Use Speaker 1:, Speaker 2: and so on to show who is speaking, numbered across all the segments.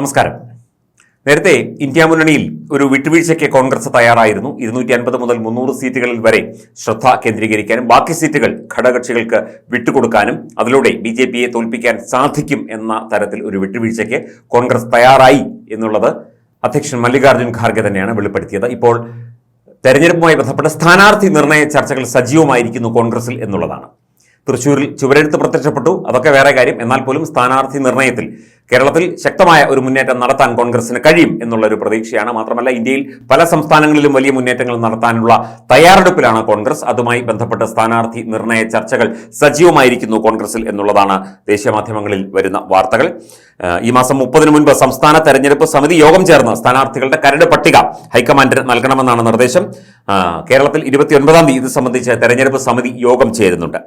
Speaker 1: നമസ്കാരം. നേരത്തെ ഇന്ത്യ മുന്നണിയിൽ ഒരു വിട്ടുവീഴ്ചയ്ക്ക് കോൺഗ്രസ് തയ്യാറായിരുന്നു. ഇരുന്നൂറ്റി അൻപത് മുതൽ മുന്നൂറ് സീറ്റുകളിൽ വരെ ശ്രദ്ധ കേന്ദ്രീകരിക്കാനും ബാക്കി സീറ്റുകൾ ഘടകകക്ഷികൾക്ക് വിട്ടുകൊടുക്കാനും അതിലൂടെ ബി ജെ പിയെ തോൽപ്പിക്കാൻ സാധിക്കും എന്ന തരത്തിൽ ഒരു വിട്ടുവീഴ്ചയ്ക്ക് കോൺഗ്രസ് തയ്യാറായി എന്നുള്ളത് അധ്യക്ഷൻ മല്ലികാർജുൻ ഖാർഗെ തന്നെയാണ് വെളിപ്പെടുത്തിയത്. ഇപ്പോൾ തെരഞ്ഞെടുപ്പുമായി ബന്ധപ്പെട്ട സ്ഥാനാർത്ഥി നിർണയ ചർച്ചകൾ സജീവമായിരിക്കുന്നു കോൺഗ്രസിൽ എന്നുള്ളതാണ്. തൃശ്ശൂരിൽ ചുവരെഴുത്ത് പ്രത്യക്ഷപ്പെട്ടു. അതൊക്കെ വേറെ കാര്യം. എന്നാൽ പോലും സ്ഥാനാർത്ഥി നിർണയത്തിൽ കേരളത്തിൽ ശക്തമായ ഒരു മുന്നേറ്റം നടത്താൻ കോൺഗ്രസിന് കഴിയും എന്നുള്ള ഒരു പ്രതീക്ഷയാണ്. മാത്രമല്ല ഇന്ത്യയിൽ പല സംസ്ഥാനങ്ങളിലും വലിയ മുന്നേറ്റങ്ങൾ നടത്താനുള്ള തയ്യാറെടുപ്പിലാണ് കോൺഗ്രസ്. അതുമായി ബന്ധപ്പെട്ട സ്ഥാനാർത്ഥി നിർണയ ചർച്ചകൾ സജീവമായിരിക്കുന്നു കോൺഗ്രസിൽ എന്നുള്ളതാണ് ദേശീയ മാധ്യമങ്ങളിൽ വരുന്ന വാർത്തകൾ. ഈ മാസം മുപ്പതിന് മുൻപ് സംസ്ഥാന തെരഞ്ഞെടുപ്പ് സമിതി യോഗം ചേർന്ന് സ്ഥാനാർത്ഥികളുടെ കരട് പട്ടിക ഹൈക്കമാൻഡിന് നൽകണമെന്നാണ് നിർദ്ദേശം. കേരളത്തിൽ ഇരുപത്തിയൊൻപതാം തീയതി ഇത് സംബന്ധിച്ച് തെരഞ്ഞെടുപ്പ് സമിതി യോഗം ചേരുന്നുണ്ട്.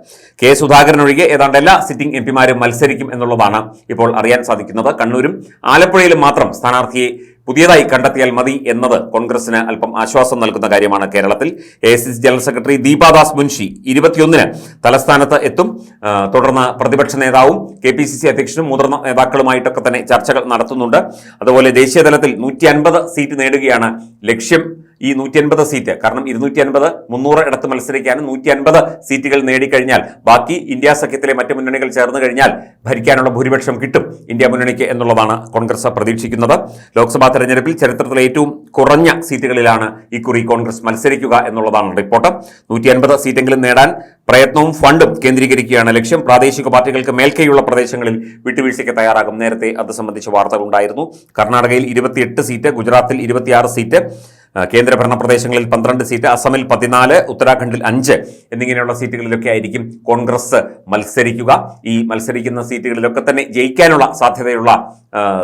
Speaker 1: കെ സുധാകരൻ ഒഴികെ ഏതാണ്ട് എല്ലാ സിറ്റിംഗ് എം പിമാരും മത്സരിക്കും എന്നുള്ളതാണ് ഇപ്പോൾ അറിയാൻ സാധിക്കുന്നത്. കണ്ണൂരും ആലപ്പുഴയിലും മാത്രം സ്ഥാനാർത്ഥിയെ പുതിയതായി കണ്ടെത്തിയാൽ മതി എന്നത് കോൺഗ്രസിന് അല്പം ആശ്വാസം നൽകുന്ന കാര്യമാണ് കേരളത്തിൽ. A general secretary Deepa Das Munshi ഇരുപത്തിയൊന്നിന് തലസ്ഥാനത്ത് എത്തും. തുടർന്ന് പ്രതിപക്ഷ നേതാവും കെ പി സി സി അധ്യക്ഷനും മുതിർന്ന നേതാക്കളുമായിട്ടൊക്കെ തന്നെ ചർച്ചകൾ നടത്തുന്നുണ്ട്. അതുപോലെ ദേശീയ തലത്തിൽ നൂറ്റി സീറ്റ് നേടുകയാണ് ലക്ഷ്യം. ഈ നൂറ്റി അൻപത് സീറ്റ് കാരണം ഇരുന്നൂറ്റി അൻപത് മുന്നൂറ് ഇടത്ത് മത്സരിക്കാനും നൂറ്റി അൻപത് സീറ്റുകൾ നേടിക്കഴിഞ്ഞാൽ ബാക്കി ഇന്ത്യ സഖ്യത്തിലെ മറ്റ് മുന്നണികൾ ചേർന്ന് കഴിഞ്ഞാൽ ഭരിക്കാനുള്ള ഭൂരിപക്ഷം കിട്ടും ഇന്ത്യ മുന്നണിക്ക് എന്നുള്ളതാണ് കോൺഗ്രസ് പ്രതീക്ഷിക്കുന്നത്. ലോക്സഭാ തെരഞ്ഞെടുപ്പിൽ ചരിത്രത്തിലെ ഏറ്റവും കുറഞ്ഞ സീറ്റുകളിലാണ് ഇക്കുറി കോൺഗ്രസ് മത്സരിക്കുക എന്നുള്ളതാണ് റിപ്പോർട്ട്. നൂറ്റി അൻപത് സീറ്റെങ്കിലും നേടാൻ പ്രയത്നവും ഫണ്ടും കേന്ദ്രീകരിക്കുകയാണ് ലക്ഷ്യം. പ്രാദേശിക പാർട്ടികൾക്ക് മേൽക്കൈയുള്ള പ്രദേശങ്ങളിൽ വിട്ടുവീഴ്ചയ്ക്ക് തയ്യാറാകും. നേരത്തെ അത് സംബന്ധിച്ച വാർത്തകൾ ഉണ്ടായിരുന്നു കർണാടകയിൽ ഇരുപത്തിയെട്ട് സീറ്റ് ഗുജറാത്തിൽ ഇരുപത്തിയാറ് സീറ്റ് കേന്ദ്രഭരണ പ്രദേശങ്ങളിൽ പന്ത്രണ്ട് സീറ്റ് അസമിൽ പതിനാല് ഉത്തരാഖണ്ഡിൽ അഞ്ച് എന്നിങ്ങനെയുള്ള സീറ്റുകളിലൊക്കെ ആയിരിക്കും കോൺഗ്രസ് മത്സരിക്കുക. ഈ മത്സരിക്കുന്ന സീറ്റുകളിലൊക്കെ തന്നെ ജയിക്കാനുള്ള സാധ്യതയുള്ള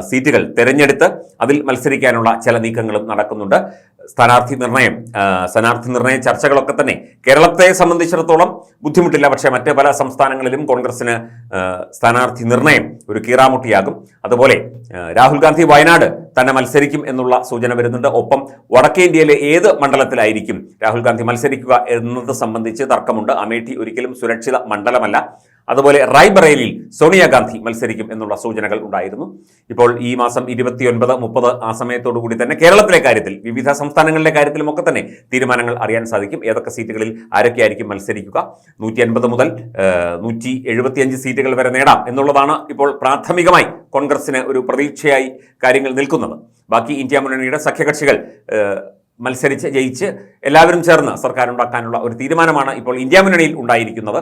Speaker 1: സീറ്റുകൾ തെരഞ്ഞെടുത്ത് അതിൽ മത്സരിക്കാനുള്ള ചില നീക്കങ്ങളും നടക്കുന്നുണ്ട്. സ്ഥാനാർത്ഥി നിർണയം സ്ഥാനാർത്ഥി നിർണയ ചർച്ചകളൊക്കെ തന്നെ കേരളത്തെ സംബന്ധിച്ചിടത്തോളം ബുദ്ധിമുട്ടില്ല. പക്ഷേ മറ്റ് പല സംസ്ഥാനങ്ങളിലും കോൺഗ്രസിന് സ്ഥാനാർത്ഥി നിർണയം ഒരു കീറാമുട്ടിയാകും. അതുപോലെ രാഹുൽ ഗാന്ധി വയനാട് തന്നെ മത്സരിക്കും എന്നുള്ള സൂചന വരുന്നുണ്ട്. ഒപ്പം വടക്കേ ഇന്ത്യയിലെ ഏത് മണ്ഡലത്തിലായിരിക്കും രാഹുൽ ഗാന്ധി മത്സരിക്കുക എന്നത് സംബന്ധിച്ച് തർക്കമുണ്ട്. അമേഠി ഒരിക്കലും സുരക്ഷിത മണ്ഡലമല്ല. അതുപോലെ റായ്ബറേലിയിൽ സോണിയാഗാന്ധി മത്സരിക്കും എന്നുള്ള സൂചനകൾ ഉണ്ടായിരുന്നു. ഇപ്പോൾ ഈ മാസം ഇരുപത്തിയൊൻപത് മുപ്പത് ആ സമയത്തോടു കൂടി തന്നെ കേരളത്തിലെ കാര്യത്തിൽ വിവിധ സംസ്ഥാനങ്ങളിലെ കാര്യത്തിലും ഒക്കെ തന്നെ തീരുമാനങ്ങൾ അറിയാൻ സാധിക്കും. ഏതൊക്കെ സീറ്റുകളിൽ ആരൊക്കെയായിരിക്കും മത്സരിക്കുക? നൂറ്റി അൻപത് മുതൽ നൂറ്റി എഴുപത്തിയഞ്ച് സീറ്റുകൾ വരെ നേടാം എന്നുള്ളതാണ് ഇപ്പോൾ പ്രാഥമികമായി കോൺഗ്രസിന് ഒരു പ്രതീക്ഷയായി കാര്യങ്ങൾ നിൽക്കുന്നത്. ബാക്കി ഇന്ത്യ മുന്നണിയുടെ സഖ്യകക്ഷികൾ മത്സരിച്ച് ജയിച്ച് എല്ലാവരും ചേർന്ന് സർക്കാർ ഉണ്ടാക്കാനുള്ള ഒരു തീരുമാനമാണ് ഇപ്പോൾ ഇന്ത്യ മുന്നണിയിൽ ഉണ്ടായിരിക്കുന്നത്.